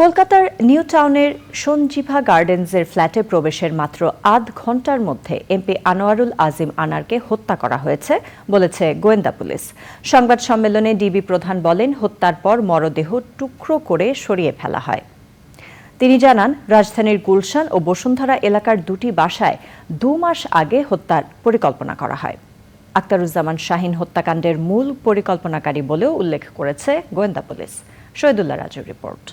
কলকাতার নিউ টাউনের সঞ্জীভা গার্ডেন্সের ফ্ল্যাটে প্রবেশের মাত্র আধ ঘণ্টার মধ্যে এমপি আনোয়ারুল আজিম আনারকে হত্যা করা হয়েছে, বলেছে গোয়েন্দা পুলিশ। সংবাদ সম্মেলনে ডিবি প্রধান বলেন, হত্যার পর মরদেহ টুকরো করে সরিয়ে ফেলা হয়। তিনি জানান, রাজধানীর গুলশান ও বসুন্ধরা এলাকার দুটি বাসায় দু মাস আগে হত্যার পরিকল্পনা করা হয়। আক্তারুজ্জামান শাহিন হত্যাকাণ্ডের মূল পরিকল্পনাকারী বলেও উল্লেখ করেছে গোয়েন্দা পুলিশ। শহীদুল্লাহ রাজুর রিপোর্ট।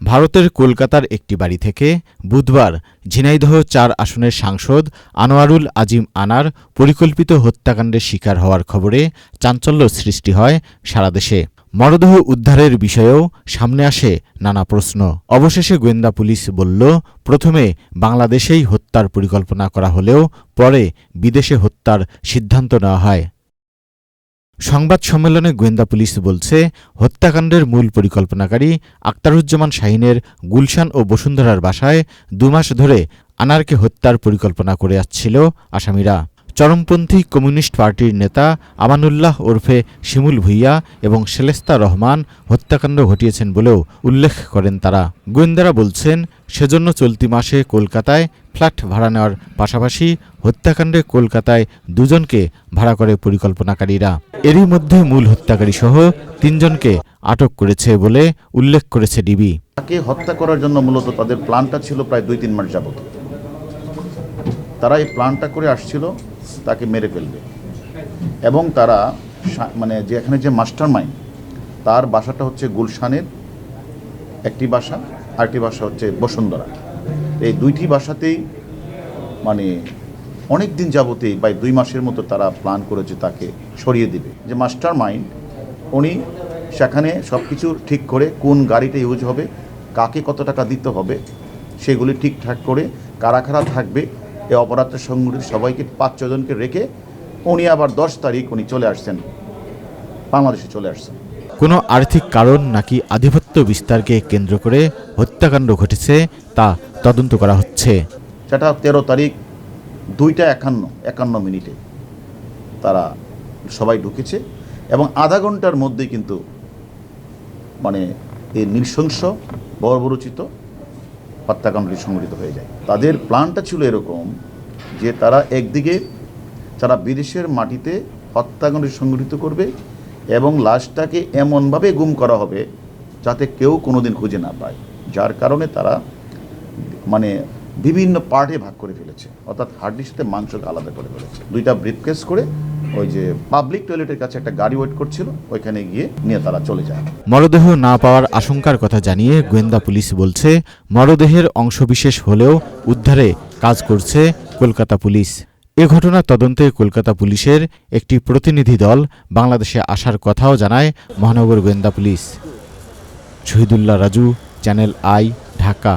ভারতের কলকাতার একটি বাড়ি থেকে বুধবার ঝিনাইদহ চার আসনের সাংসদ আনোয়ারুল আজিম আনার পরিকল্পিত হত্যাকাণ্ডের শিকার হওয়ার খবরে চাঞ্চল্য সৃষ্টি হয় সারা দেশে। মরদেহ উদ্ধারের বিষয়েও সামনে আসে নানা প্রশ্ন। অবশেষে গোয়েন্দা পুলিশ বলল, প্রথমে বাংলাদেশেই হত্যার পরিকল্পনা করা হলেও পরে বিদেশে হত্যার সিদ্ধান্ত নেওয়া হয়। সংবাদ সম্মেলনে গোয়েন্দা পুলিশ বলছে, হত্যাকাণ্ডের মূল পরিকল্পনাকারী আক্তারুজ্জামান শাহিনের গুলশান ও বসুন্ধরার বাসায় দুমাস ধরে আনারকে হত্যার পরিকল্পনা করে আসছিল আসামিরা। চরমপন্থী কমিউনিস্ট পার্টির নেতা আমানুল্লাহ ওরফে শিমুল ভুইয়া এবং সেলেস্তা রহমান হত্যাকাণ্ড ঘটিয়েছেন বলেও উল্লেখ করেন তারা। গোয়েন্দারা বলছেন, সেজন্য চলতি মাসে কলকাতায় ফ্ল্যাট ভাড়া নেওয়ার পাশাপাশি হত্যাকাণ্ডে কলকাতায় দুজনকে ভাড়া করে পরিকল্পনাকারীরা। এরই মধ্যে মূল হত্যাকারী সহ তিনজনকে আটক করেছে বলে উল্লেখ করেছে ডিবি। তাকে হত্যা করার জন্য মূলত তাদের প্ল্যানটা ছিল প্রায় দুই তিন মাস যাবত তারা এই প্ল্যানটা করে আসছিল তাকে মেরে ফেলবে। এবং তারা মানে যে, এখানে যে মাস্টার মাইন্ড তার বাসাটা হচ্ছে গুলশানের একটি বাসা, আরেকটি বাসা হচ্ছে বসুন্ধরা। এই দুইটি বাসাতেই মানে অনেক দিন যাবতেই প্রায় দুই মাসের মতো তারা প্ল্যান করেছে তাকে সরিয়ে দিবে যে মাস্টার মাইন্ড উনি সেখানে সব কিছু ঠিক করে কোন গাড়িটা ইউজ হবে, কাকে কত টাকা দিতে হবে, সেগুলি ঠিকঠাক করে কারা কারা থাকবে এই অপরাধটা সংগঠিত সবাইকে পাঁচ ছজনকে রেখে উনি আবার দশ তারিখ উনি চলে আসছেন। বাংলাদেশে চলে আসছেন। কোনো আর্থিক কারণ নাকি আধিপত্য বিস্তারকে কেন্দ্র করে হত্যাকাণ্ড ঘটেছে তা তদন্ত করা হচ্ছে। সেটা তেরো তারিখ দুইটা একান্ন একান্ন মিনিটে তারা সবাই ঢুকেছে এবং আধা ঘণ্টার মধ্যেই কিন্তু মানে এই নৃশংস বর্বরচিত হত্যাকাণ্ডটি সংঘটিত হয়ে যায়। তাদের প্ল্যানটা ছিল এরকম যে তারা একদিকে তারা বিদেশের মাটিতে হত্যাকাণ্ডটি সংঘটিত করবে এবং লাশটাকে এমনভাবে গুম করা হবে যাতে কেউ কোনোদিন খুঁজে না পায়। যার কারণে তারা মানে বিভিন্ন পার্টে ভাগ করে ফেলেছে। অর্থাৎ হাড্ডির সাথে মাংসকে আলাদা করে ফেলেছে। দুইটা ব্রিফকেস করে ওই যে পাবলিক টয়লেটের কাছে একটা গাড়ি ওয়েট করছিল, ওইখানে গিয়ে নিয়ে তারা চলে যায়। মরদেহ না পাওয়ার আশঙ্কার কথা জানিয়ে গোয়েন্দা পুলিশ বলছে, মরদেহের অংশবিশেষ হলেও উদ্ধারে কাজ করছে কলকাতা পুলিশ। এ ঘটনা তদন্তে কলকাতা পুলিশের একটি প্রতিনিধি দল বাংলাদেশে আসার কথাও জানায় মহানগর গোয়েন্দা police. Shahidullah Raju, channel I, Dhaka.